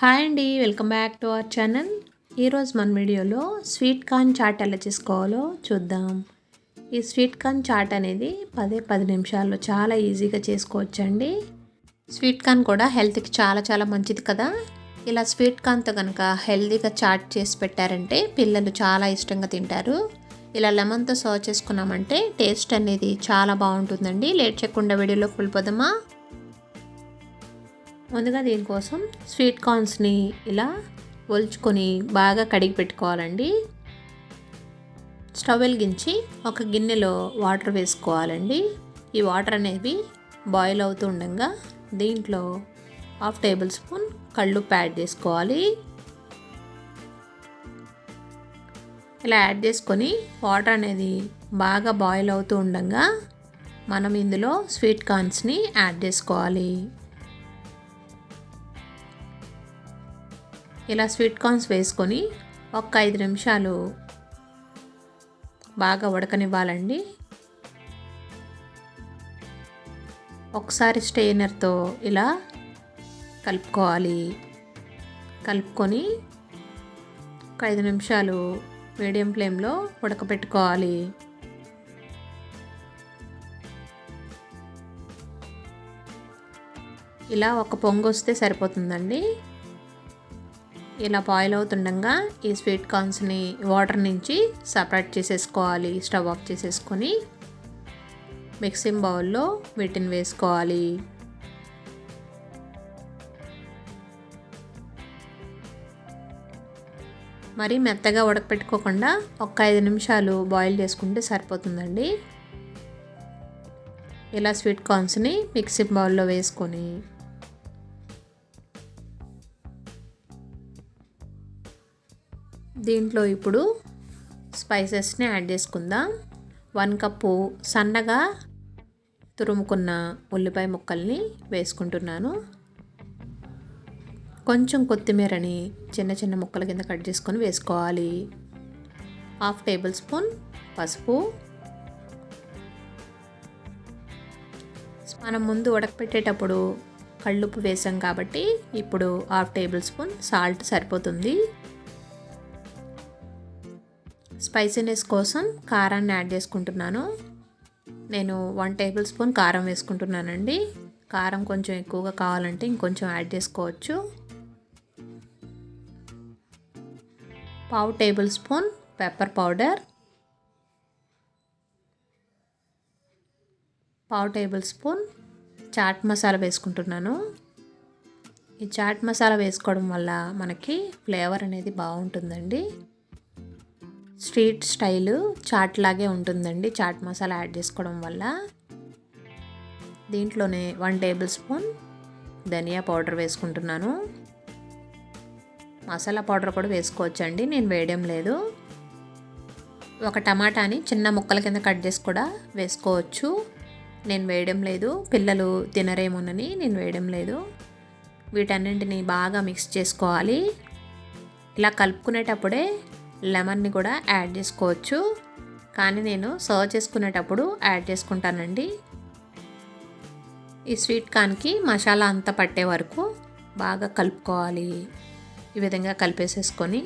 Hi అండి welcome back to our channel. ఈరోజు మన వీడియోలో స్వీట్ కార్న్ చాట్ ఎలా చేసుకోవాలో చూద్దాం. ఈ స్వీట్ కార్న్ చాట్ అనేది పదే పది నిమిషాల్లో చాలా ఈజీగా చేసుకోవచ్చండి. స్వీట్ కార్న్ కూడా హెల్త్కి చాలా చాలా మంచిది కదా. ఇలా స్వీట్ కార్న్తో కనుక హెల్తీగా చాట్ చేసి పెట్టారంటే పిల్లలు చాలా ఇష్టంగా తింటారు. ఇలా లెమన్తో సర్వ్ చేసుకున్నామంటే టేస్ట్ అనేది చాలా బాగుంటుందండి. లేట్ చేయకుండా వీడియోలోకి వెళ్ళిపోదామా? ముందుగా దీనికోసం స్వీట్ కార్న్స్ని ఇలా ఒల్చుకొని బాగా కడిగి పెట్టుకోవాలండి. స్టవ్ వెలిగించి ఒక గిన్నెలో వాటర్ వేసుకోవాలండి. ఈ వాటర్ అనేవి బాయిల్ అవుతూ ఉండగా దీంట్లో హాఫ్ టేబుల్ స్పూన్ కళ్ళు యాడ్ చేసుకోవాలి. ఇలా యాడ్ చేసుకొని వాటర్ అనేది బాగా బాయిల్ అవుతూ ఉండగా మనం ఇందులో స్వీట్ కార్న్స్ని యాడ్ చేసుకోవాలి. ఇలా స్వీట్ కార్న్స్ వేసుకొని ఒక ఐదు నిమిషాలు బాగా ఉడకనివ్వాలండి. ఒకసారి స్టెయినర్తో ఇలా కలుపుకోవాలి. కలుపుకొని ఒక ఐదు నిమిషాలు మీడియం ఫ్లేమ్లో ఉడకపెట్టుకోవాలి. ఇలా ఒక పొంగు వస్తే సరిపోతుందండి. ఇలా బాయిల్ అవుతుండగా ఈ స్వీట్ కార్న్స్ని వాటర్ నుంచి సపరేట్ చేసేసుకోవాలి. స్టవ్ ఆఫ్ చేసేసుకొని మిక్సింగ్ బౌల్లో వీటిని వేసుకోవాలి. మరి మెత్తగా ఉడకపెట్టుకోకుండా ఒక ఐదు నిమిషాలు బాయిల్ చేసుకుంటే సరిపోతుందండి. ఇలా స్వీట్ కార్న్స్ని మిక్సింగ్ బౌల్లో వేసుకొని దీంట్లో ఇప్పుడు స్పైసెస్ని యాడ్ చేసుకుందాం. వన్ కప్పు సన్నగా తురుముకున్న ఉల్లిపాయ ముక్కల్ని వేసుకుంటున్నాను. కొంచెం కొత్తిమీరని చిన్న చిన్న ముక్కల కింద కట్ చేసుకొని వేసుకోవాలి. హాఫ్ టేబుల్ స్పూన్ పసుపు. మనం ముందు ఉడకపెట్టేటప్పుడు కళ్ళుప్పు వేసాం కాబట్టి ఇప్పుడు హాఫ్ టేబుల్ స్పూన్ సాల్ట్ సరిపోతుంది. స్పైసీనెస్ కోసం కారాన్ని యాడ్ చేసుకుంటున్నాను. నేను వన్ టేబుల్ స్పూన్ కారం వేసుకుంటున్నానండి. కారం కొంచెం ఎక్కువగా కావాలంటే ఇంకొంచెం యాడ్ చేసుకోవచ్చు. పావు టేబుల్ స్పూన్ పెప్పర్ పౌడర్. పావు టేబుల్ స్పూన్ చాట్ మసాలా వేసుకుంటున్నాను. ఈ చాట్ మసాలా వేసుకోవడం వల్ల మనకి ఫ్లేవర్ అనేది బాగుంటుందండి. స్ట్రీట్ స్టైల్ చాట్ లాగే ఉంటుందండి. చాట్ మసాలా యాడ్ చేసుకోవడం వల్ల. దీంట్లోనే వన్ టేబుల్ స్పూన్ ధనియా పౌడర్ వేసుకుంటున్నాను. మసాలా పౌడర్ కూడా వేసుకోవచ్చండి నేను వేయడం లేదు. ఒక టమాటాని చిన్న ముక్కల కింద కట్ చేసి కూడా వేసుకోవచ్చు. నేను వేయడం లేదు పిల్లలు తినరేమోనని నేను వేయడం లేదు. వీటన్నింటిని బాగా మిక్స్ చేసుకోవాలి. ఇలా కలుపుకునేటప్పుడే లెమన్ని కూడా యాడ్ చేసుకోవచ్చు. కానీ నేను సర్వ్ చేసుకునేటప్పుడు యాడ్ చేసుకుంటానండి. ఈ స్వీట్ కార్న్కి మసాలా అంతా పట్టే వరకు బాగా కలుపుకోవాలి. ఈ విధంగా కలిపేసేసుకొని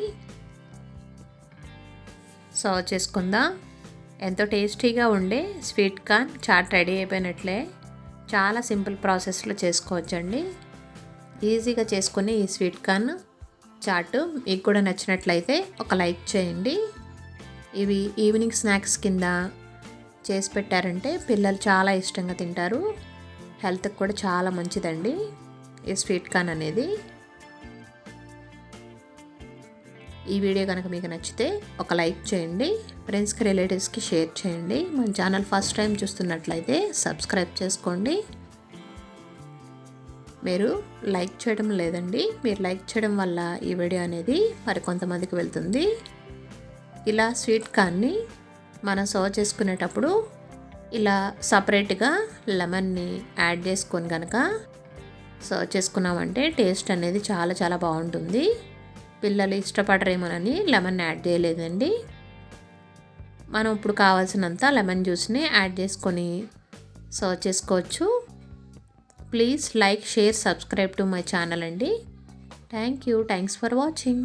సర్వ్ చేసుకుందాం. ఎంతో టేస్టీగా ఉండే స్వీట్ కార్న్ చాట్ రెడీ అయిపోయినట్లే చాలా సింపుల్ ప్రాసెస్లో చేసుకోవచ్చండి. ఈజీగా చేసుకుని ఈ స్వీట్ కార్న్ చాట్. మీకు కూడా నచ్చినట్లయితే ఒక లైక్ చేయండి. ఇవి ఈవినింగ్ స్నాక్స్ కింద చేసి పెట్టారంటే పిల్లలు చాలా ఇష్టంగా తింటారు. హెల్త్కి కూడా చాలా మంచిదండి. ఈ స్వీట్ కార్న్ అనేది. ఈ వీడియో కనుక మీకు నచ్చితే ఒక లైక్ చేయండి. ఫ్రెండ్స్కి రిలేటివ్స్కి షేర్ చేయండి. మన ఛానల్ ఫస్ట్ టైం చూస్తున్నట్లయితే సబ్స్క్రైబ్ చేసుకోండి. మీరు లైక్ చేయడం లేదండి. మీరు లైక్ చేయడం వల్ల ఈ వీడియో అనేది మరికొంతమందికి వెళ్తుంది. ఇలా స్వీట్ కార్న్ని మనం సర్వ్ చేసుకునేటప్పుడు ఇలా సపరేట్గా లెమన్ని యాడ్ చేసుకొని కనుక సర్వ్ చేసుకున్నామంటే టేస్ట్ అనేది చాలా చాలా బాగుంటుంది. పిల్లలు ఇష్టపడరేమోనని లెమన్ యాడ్ చేయలేదండి. మనం ఇప్పుడు కావాల్సినంత లెమన్ జ్యూస్ని యాడ్ చేసుకొని సర్వ్ చేసుకోవచ్చు. Please like share subscribe to my channel అండి. Thank you. Thanks for watching.